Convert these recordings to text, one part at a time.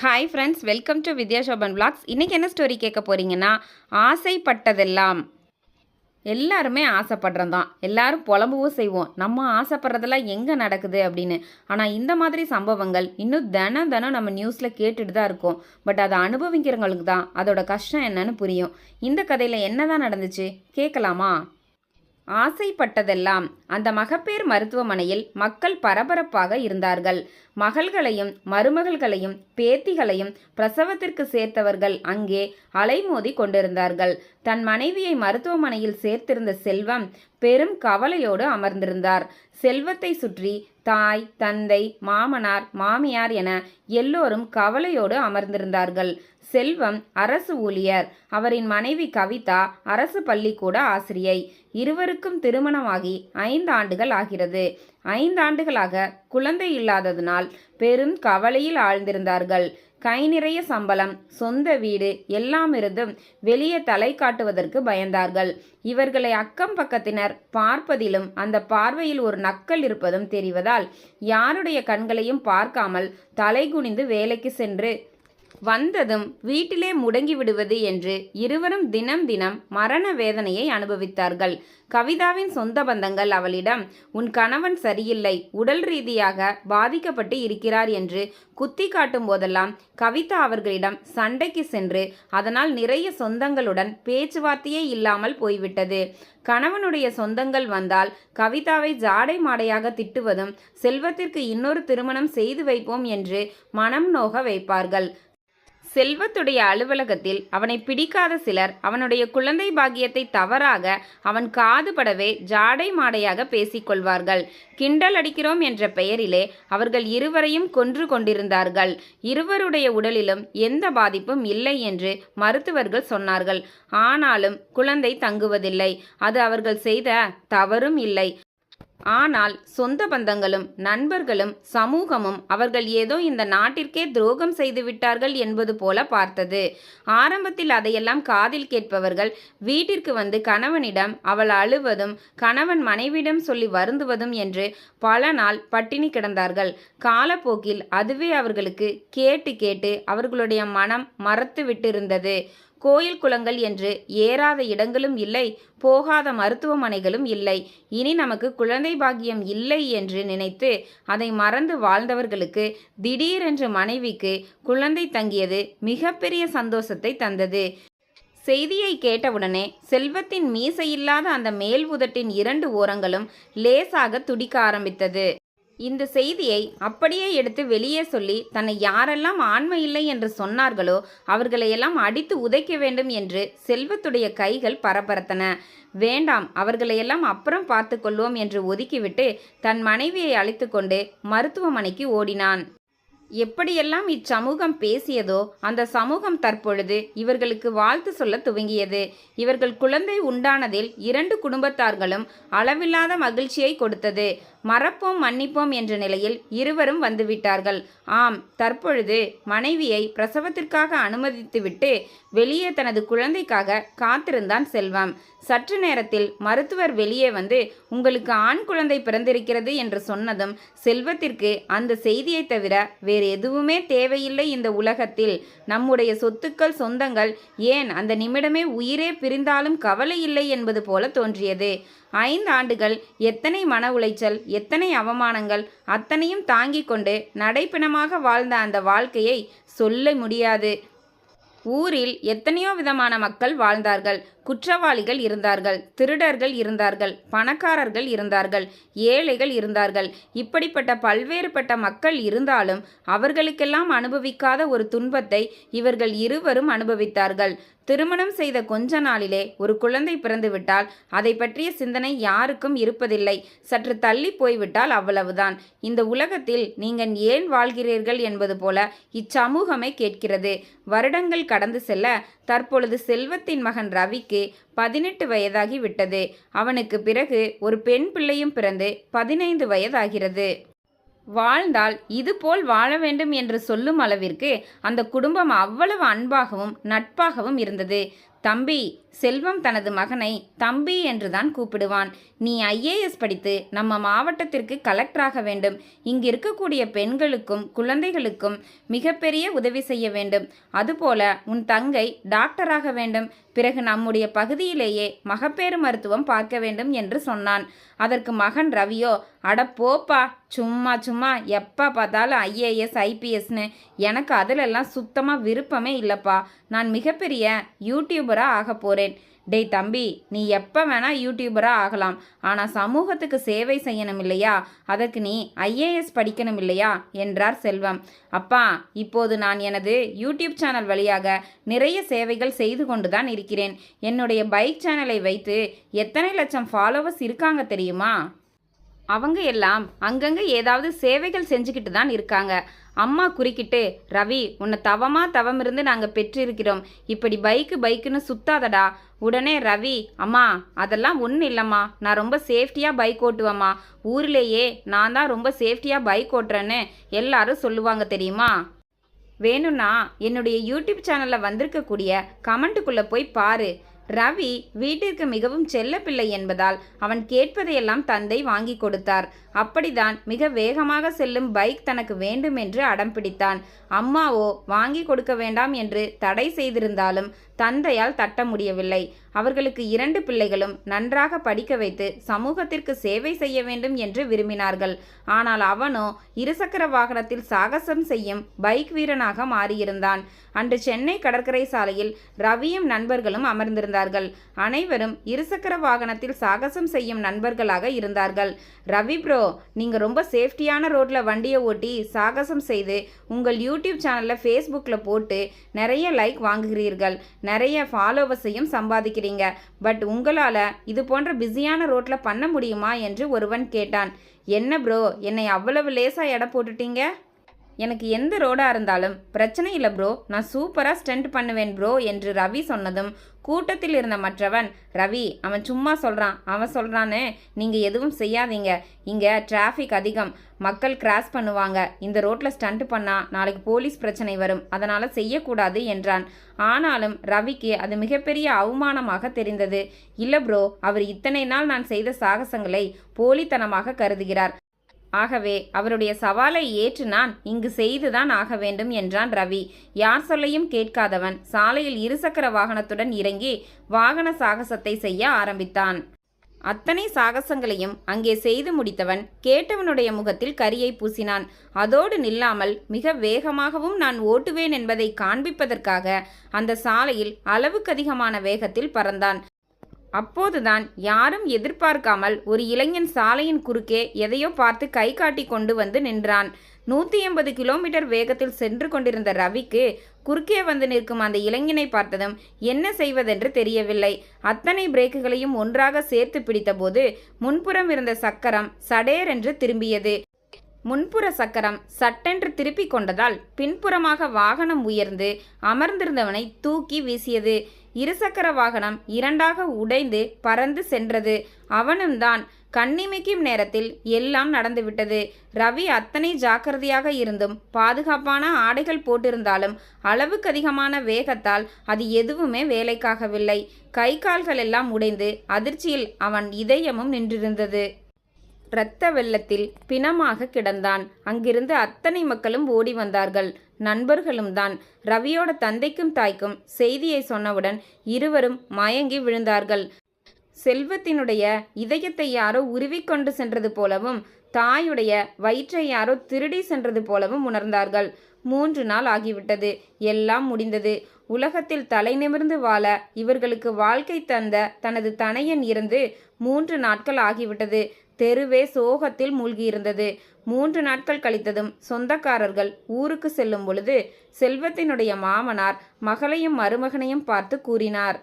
Hi friends welcome to Vidya Shoban blogs இன்றைக்கி என்ன story கேட்க போகிறீங்கன்னா ஆசைப்பட்டதெல்லாம். எல்லாருமே ஆசைப்படுறோம் தான் எல்லாரும் புலம்பவும் செய்வோம். நம்ம ஆசைப்படுறதெல்லாம் எங்கே நடக்குது அப்படின்னு. ஆனால் இந்த மாதிரி சம்பவங்கள் இன்னும் தினம் தினம் நம்ம நியூஸில் கேட்டுட்டு தான் இருக்கோம். பட் அதை அனுபவிக்கிறவங்களுக்கு தான் அதோட கஷ்டம் என்னன்னு புரியும். இந்த கதையில் என்னதான் நடந்துச்சு? கேட்கலாமா? ஆசைப்பட்டதெல்லாம். அந்த மகப்பேறு மருத்துவமனையில் மக்கள் பரபரப்பாக இருந்தார்கள். மகள்களையும் மருமகள்களையும் பேத்திகளையும் பிரசவத்திற்கு சேர்த்தவர்கள் அங்கே அலைமோதி கொண்டிருந்தார்கள். தன் மனைவியை மருத்துவமனையில் சேர்த்திருந்த செல்வம் பெரும் கவலையோடு அமர்ந்திருந்தார். செல்வத்தை சுற்றி தாய் தந்தை மாமனார் மாமியார் என எல்லோரும் கவலையோடு அமர்ந்திருந்தார்கள். செல்வம் அரசு ஊழியர். அவரின் மனைவி கவிதா அரசு பள்ளிக்கூட ஆசிரியை. இருவருக்கும் திருமணமாகி ஐந்து ஆண்டுகள் ஆகிறது. ஐந்தாண்டுகளாக குழந்தை இல்லாததனால் பெரும் கவலையில் ஆழ்ந்திருந்தார்கள். கை நிறைய சம்பளம் சொந்த வீடு எல்லாம் இருந்தும் வெளியே தலை காட்டுவதற்கு பயந்தார்கள். இவர்களை அக்கம் பக்கத்தினர் பார்ப்பதிலும் அந்த பார்வையில் ஒரு நக்கல் இருப்பதும் தெரிவதால் யாருடைய கண்களையும் பார்க்காமல் தலை குனிந்து வேலைக்கு சென்று வந்ததும் வீட்டிலே முடங்கி விடுவது என்று இருவரும் தினம் தினம் மரண வேதனையை அனுபவித்தார்கள். கவிதாவின் சொந்த பந்தங்கள் அவளிடம் உன் கணவன் சரியில்லை உடல் ரீதியாக பாதிக்கப்பட்டு இருக்கிறார் என்று குத்தி காட்டும் போதெல்லாம் கவிதா அவர்களிடம் சண்டைக்கு சென்று அதனால் நிறைய சொந்தங்களுடன் பேச்சுவார்த்தையே இல்லாமல் போய்விட்டது. கணவனுடைய சொந்தங்கள் வந்தால் கவிதாவை ஜாடை மாடையாக திட்டுவதும் செல்வத்திற்கு இன்னொரு திருமணம் செய்து வைப்போம் என்று மனம் நோக வைப்பார்கள். செல்வத்துடைய அலுவலகத்தில் அவனை பிடிக்காத சிலர் அவனுடைய குழந்தை பாக்கியத்தை தவறாக அவன் காதுபடவே ஜாடை மாடையாக பேசிக்கொள்வார்கள். கிண்டல் அடிக்கிறோம் என்ற பெயரிலே அவர்கள் இருவரையும் கொன்று கொண்டிருந்தார்கள். இருவருடைய உடலிலும் எந்த பாதிப்பும் இல்லை என்று மருத்துவர்கள் சொன்னார்கள். ஆனாலும் குழந்தை தங்குவதில்லை. அது அவர்கள் செய்த தவறும் இல்லை. ஆனால் சொந்த பந்தங்களும் நண்பர்களும் சமூகமும் அவர்கள் ஏதோ இந்த நாட்டிற்கே துரோகம் செய்து விட்டார்கள் என்பது போல பார்த்தது. ஆரம்பத்தில் அதையெல்லாம் காதில் கேட்பவர்கள் வீட்டிற்கு வந்து கணவனிடம் அவள் அழுவதும் கணவன் மனைவியிடம் சொல்லி வருந்துவதும் என்று பல நாள் பட்டினி கிடந்தார்கள். காலப்போக்கில் அதுவே அவர்களுக்கு கேட்டு கேட்டு அவர்களுடைய மனம் மறத்து விட்டிருந்தது கோயில் குளங்கள் என்று ஏறாத இடங்களும் இல்லை போகாத மருத்துவமனைகளும் இல்லை. இனி நமக்கு குழந்தை பாக்கியம் இல்லை என்று நினைத்து அதை மறந்து வாழ்ந்தவர்களுக்கு திடீரென்று மனைவிக்கு குழந்தை தங்கியது மிகப்பெரிய சந்தோஷத்தை தந்தது. செய்தியை கேட்டவுடனே செல்வத்தின் மீசையில்லாத அந்த மேல் உதட்டின் இரண்டு ஓரங்களும் லேசாக துடிக்க ஆரம்பித்தது. இந்த செய்தியை அப்படியே எடுத்து வெளியே சொல்லி தன்னை யாரெல்லாம் ஆண்மை இல்லை என்று சொன்னார்களோ அவர்களையெல்லாம் அடித்து உதைக்க வேண்டும் என்று செல்வத்துடைய கைகள் பரபரத்தன. வேண்டாம் அவர்களையெல்லாம் அப்புறம் பார்த்து கொள்வோம் என்று ஒதுக்கிவிட்டு தன் மனைவியை அழைத்து கொண்டு மருத்துவமனைக்கு ஓடினான். எப்படியெல்லாம் இச்சமூகம் பேசியதோ அந்த சமூகம் தற்பொழுது இவர்களுக்கு வாழ்த்து சொல்ல துவங்கியது. இவர்கள் குழந்தை உண்டானதில் இரண்டு குடும்பத்தார்களும் அளவில்லாத மகிழ்ச்சியை கொடுத்தது. மறப்போம் மன்னிப்போம் என்ற நிலையில் இருவரும் வந்துவிட்டார்கள். ஆம் தற்பொழுது மனைவியை பிரசவத்திற்காக அனுமதித்துவிட்டு வெளியே தனது குழந்தைக்காக காத்திருந்தான் செல்வம். சற்று நேரத்தில் மருத்துவர் வெளியே வந்து உங்களுக்கு ஆண் குழந்தை பிறந்திருக்கிறது என்று சொன்னதும் செல்வத்திற்கு அந்த செய்தியை தவிர வேறு எதுவுமே தேவையில்லை இந்த உலகத்தில். நம்முடைய சொத்துக்கள் சொந்தங்கள் ஏன் அந்த நிமிடமே உயிரே பிரிந்தாலும் கவலை இல்லை என்பது போல தோன்றியது. ஐந்து ஆண்டுகள் எத்தனை மன உளைச்சல் எத்தனை அவமானங்கள் அத்தனையும் தாங்கிக் கொண்டு நடைப்பிணமாக வாழ்ந்த அந்த வாழ்க்கையை சொல்ல முடியாது. ஊரில் எத்தனையோ விதமான மக்கள் வாழ்ந்தார்கள். குற்றவாளிகள் இருந்தார்கள் திருடர்கள் இருந்தார்கள் பணக்காரர்கள் இருந்தார்கள் ஏழைகள் இருந்தார்கள். இப்படிப்பட்ட பல்வேறுபட்ட மக்கள் இருந்தாலும் அவர்களுக்கெல்லாம் அனுபவிக்காத ஒரு துன்பத்தை இவர்கள் இருவரும் அனுபவித்தார்கள். திருமணம் செய்த கொஞ்ச நாளிலே ஒரு குழந்தை பிறந்துவிட்டால் அதை பற்றிய சிந்தனை யாருக்கும் இருப்பதில்லை. சற்று தள்ளி போய்விட்டால் அவ்வளவுதான். இந்த உலகத்தில் நீங்கள் ஏன் வாழ்கிறீர்கள் என்பது போல இச்சமூகமே கேட்கிறது. வருடங்கள் கடந்து செல்ல தற்பொழுது செல்வத்தின் மகன் ரவிக்கு பதினெட்டு வயதாகி விட்டது அவனுக்கு பிறகு ஒரு பெண் பிள்ளையும் பிறந்து பதினைந்து வயதாகிறது. வாழ்ந்தால் இதுபோல் வாழ வேண்டும் என்று சொல்லும் அளவிற்கு அந்த குடும்பம் அவ்வளவு அன்பாகவும் நட்பாகவும் இருந்தது. தம்பி செல்வம் தனது மகனை தம்பி என்றுதான் கூப்பிடுவான். நீ ஐஏஎஸ் படித்து நம்ம மாவட்டத்திற்கு கலெக்டராக வேண்டும். இங்கு இருக்கக்கூடிய பெண்களுக்கும் குழந்தைகளுக்கும் மிகப்பெரிய உதவி செய்ய வேண்டும். அதுபோல உன் தங்கை டாக்டராக வேண்டும். பிறகு நம்முடைய பகுதியிலேயே மகப்பேறு மருத்துவம் பார்க்க வேண்டும் என்று சொன்னான். அதற்கு மகன் ரவியோ அட போப்பா சும்மா சும்மா எப்போ பார்த்தாலும் ஐஏஎஸ் ஐபிஎஸ்னு எனக்கு அதிலெல்லாம் சுத்தமாக விருப்பமே இல்லைப்பா. நான் மிகப்பெரிய யூடியூபராக ஆக போகிறேன் டேய் தம்பி நீ எப்போ வேணால் யூடியூபராக ஆகலாம். ஆனால் சமூகத்துக்கு சேவை செய்யணும் இல்லையா? அதற்கு நீ ஐஏஎஸ் படிக்கணும் இல்லையா? என்றார் செல்வம். அப்பா இப்போது நான் எனது யூடியூப் சேனல் வழியாக நிறைய சேவைகள் செய்து கொண்டு தான் இருக்கிறேன். என்னுடைய பைக் சேனலை வைத்து எத்தனை லட்சம் ஃபாலோவர்ஸ் இருக்காங்க தெரியுமா? அவங்க எல்லாம் அங்கங்கே ஏதாவது சேவைகள் செஞ்சுக்கிட்டு தான் இருக்காங்க. அம்மா குறுக்கிட்டு ரவி உன்னை தவமா தவம் இருந்து நாங்கள் பெற்றிருக்கிறோம். இப்படி பைக்கு பைக்குன்னு சுத்தாதடா. உடனே ரவி அம்மா அதெல்லாம் ஒன்றும் இல்லைம்மா. நான் ரொம்ப சேஃப்டியாக பைக் ஓட்டுவேம்மா. ஊர்லேயே நான் தான் ரொம்ப சேஃப்டியாக பைக் ஓட்டுறேன்னு எல்லாரும் சொல்லுவாங்க தெரியுமா? வேணும்னா என்னுடைய யூடியூப் சேனலில் வந்திருக்கக்கூடிய கமெண்ட்டுக்குள்ளே போய் பாரு. ரவி வீட்டிற்கு மிகவும் செல்லப்பிள்ளை என்பதால் அவன் கேட்பதையெல்லாம் தந்தை வாங்கி கொடுத்தார். அப்படிதான் மிக வேகமாக செல்லும் பைக் தனக்கு வேண்டும் என்று அடம் பிடித்தான். அம்மாவோ வாங்கி கொடுக்க வேண்டாம் என்று தடை செய்திருந்தாலும் தந்தையால் தட்ட முடியவில்லை. அவர்களுக்கு இரண்டு பிள்ளைகளும் நன்றாக படிக்க வைத்து சமூகத்திற்கு சேவை செய்ய வேண்டும் என்று விரும்பினார்கள். ஆனால் அவனோ இருசக்கர வாகனத்தில் சாகசம் செய்யும் பைக் வீரனாக மாறியிருந்தான். அன்று சென்னை கடற்கரை சாலையில் ரவியும் நண்பர்களும் அமர்ந்திருந்தார்கள். அனைவரும் இருசக்கர வாகனத்தில் சாகசம் செய்யும் நண்பர்களாக இருந்தார்கள். ரவி ப்ரோ நீங்க ரொம்ப சேஃப்டியான ரோட்ல வண்டியை ஓட்டி சாகசம் செய்து உங்கள் யூடியூப் சேனல்ல ஃபேஸ்புக்கில் போட்டு நிறைய லைக் வாங்குகிறீர்கள். நிறைய ஃபாலோவர்ஸையும் சம்பாதிக்கிறீங்க. பட் உங்களால் இது போன்ற பிஸியான ரோட்டில் பண்ண முடியுமா? என்று ஒருவன் கேட்டான். என்ன ப்ரோ என்னை அவ்வளவு லேசாக எடை போட்டுட்டீங்க? எனக்கு எந்த ரோடாக இருந்தாலும் பிரச்சனை இல்லை ப்ரோ நான் சூப்பராக ஸ்டண்ட் பண்ணுவேன் ப்ரோ என்று ரவி சொன்னதும் கூட்டத்தில் இருந்த மற்றவன் ரவி அவன் சும்மா சொல்கிறான் அவன் சொல்கிறான்னு நீங்கள் எதுவும் செய்யாதீங்க. இங்கே டிராஃபிக் அதிகம். மக்கள் கிராஸ் பண்ணுவாங்க. இந்த ரோட்டில் ஸ்டண்ட் பண்ணால் நாளைக்கு போலீஸ் பிரச்சனை வரும். அதனால் செய்யக்கூடாது என்றான். ஆனாலும் ரவிக்கு அது மிகப்பெரிய அவமானமாக தெரிந்தது. இல்லை ப்ரோ அவர் இத்தனை நாள் நான் செய்த சாகசங்களை போலித்தனமாக கருதுகிறார். ஆகவே அவருடைய சவாலை ஏற்று நான் இங்கு செய்துதான் ஆக வேண்டும் என்றான் ரவி. யார் சொல்லையும் கேட்காதவன் சாலையில் இருசக்கர வாகனத்துடன் இறங்கி வாகன சாகசத்தை செய்ய ஆரம்பித்தான். அத்தனை சாகசங்களையும் அங்கே செய்து முடித்தவன் கேட்டவனுடைய முகத்தில் கரியை பூசினான். அதோடு நில்லாமல் மிக வேகமாகவும் நான் ஓட்டுவேன் என்பதை காண்பிப்பதற்காக அந்த சாலையில் அளவுக்கதிகமான வேகத்தில் பறந்தான். அப்போதுதான் யாரும் எதிர்பார்க்காமல் ஒரு இளைஞன் சாலையின் குறுக்கே எதையோ பார்த்து கை காட்டி கொண்டு வந்து நின்றான். நூற்றி எண்பது கிலோமீட்டர் வேகத்தில் சென்று கொண்டிருந்த ரவிக்கு குறுக்கே வந்து நிற்கும் அந்த இளைஞனை பார்த்ததும் என்ன செய்வதென்று தெரியவில்லை. அத்தனை பிரேக்குகளையும் ஒன்றாக சேர்த்து பிடித்தபோது முன்புறம் இருந்த சக்கரம் சடேரென்று திரும்பியது. முன்புற சக்கரம் சட்டென்று திருப்பிக் கொண்டதால் பின்புறமாக வாகனம் உயர்ந்து அமர்ந்திருந்தவனை தூக்கி வீசியது. இருசக்கர வாகனம் இரண்டாக உடைந்து பறந்து சென்றது. அவனும் தான் கண்ணிமைக்கும் நேரத்தில் எல்லாம் நடந்துவிட்டது. ரவி அத்தனை ஜாக்கிரதையாக இருந்தும் பாதுகாப்பான ஆடைகள் போட்டிருந்தாலும் அளவுக்கு அதிகமான வேகத்தால் அது எதுவுமே வேலைக்காகவில்லை. கை கால்கள் எல்லாம் உடைந்து அதிர்ச்சியில் அவன் இதயமும் நின்றிருந்தது. இரத்த வெள்ளத்தில் பிணமாக கிடந்தான். அங்கிருந்து அத்தனை மக்களும் ஓடி வந்தார்கள். நண்பர்களும் தான். ரவியோட தந்தைக்கும் தாய்க்கும் செய்தியை சொன்னவுடன் இருவரும் மயங்கி விழுந்தார்கள். செல்வத்தினுடைய இதயத்தை யாரோ உருவிக்கொண்டு சென்றது போலவும் தாயுடைய வயிற்றை யாரோ திருடி சென்றது போலவும் உணர்ந்தார்கள். மூன்று நாள் ஆகிவிட்டது. எல்லாம் முடிந்தது. உலகத்தில் தலை நிமிர்ந்து வாழ இவர்களுக்கு வாழ்க்கை தந்த தனது தனையன் இருந்து மூன்று நாட்கள் ஆகிவிட்டது. தெருவே சோகத்தில் மூழ்கியிருந்தது. மூன்று நாட்கள் கழித்ததும் சொந்தக்காரர்கள் ஊருக்கு செல்லும் பொழுது செல்வத்தினுடைய மாமனார் மகளையும் மருமகனையும் பார்த்து கூறினார்.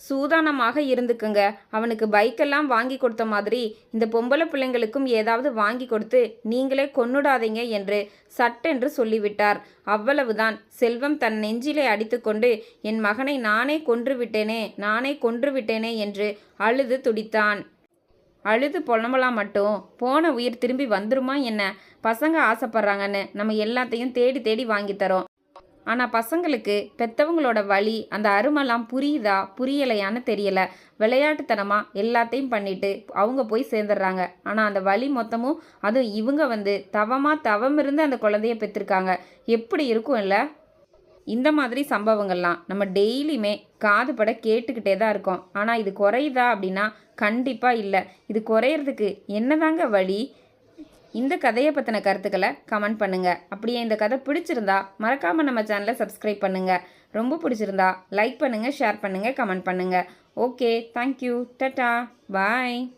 சூதானமாக இருந்துக்குங்க. அவனுக்கு பைக்கெல்லாம் வாங்கி கொடுத்த மாதிரி இந்த பொம்பளை பிள்ளைங்களுக்கும் ஏதாவது வாங்கி கொடுத்து நீங்களே கொன்னுடாதீங்க என்று சட்டென்று சொல்லிவிட்டார். அவ்வளவுதான். செல்வம் தன் நெஞ்சிலே அடித்துக்கொண்டு என் மகனை நானே கொன்று விட்டேனே நானே கொன்று விட்டேனே என்று அழுது துடித்தான். அழுது புலம்பலாம் மட்டும். போன உயிர் திரும்பி வந்துருமா என்ன? பசங்க ஆசைப்படுறாங்கன்னு நம்ம எல்லாத்தையும் தேடி தேடி வாங்கித்தரோம் ஆனால் பசங்களுக்கு பெத்தவங்களோட வழி அந்த அருமெல்லாம் புரியுதா? புரியலையான்னு தெரியல. விளையாட்டுத்தனமாக எல்லாத்தையும் பண்ணிட்டு அவங்க போய் சேர்ந்துடுறாங்க. ஆனால் அந்த வழி மொத்தமும் அதுவும் இவங்க வந்து தவமாக தவம் இருந்து அந்த குழந்தைய பெற்றிருக்காங்க. எப்படி இருக்கும் இல்லை? இந்த மாதிரி சம்பவங்கள்லாம் நம்ம டெய்லியுமே காது பட கேட்டுக்கிட்டே தான் இருக்கோம். ஆனால் இது குறையுதா அப்படின்னா கண்டிப்பாக இல்லை. இது குறையிறதுக்கு என்னதாங்க வழி? இந்த கதையை பற்றின கருத்துக்களை கமெண்ட் பண்ணுங்கள் அப்படியே இந்த கதை பிடிச்சிருந்தா மறக்காமல் நம்ம சேனலை சப்ஸ்கிரைப் பண்ணுங்கள் ரொம்ப பிடிச்சிருந்தா லைக் பண்ணுங்கள் ஷேர் பண்ணுங்கள் கமெண்ட் பண்ணுங்கள் ஓகே தேங்க்யூ டட்டா. பாய்.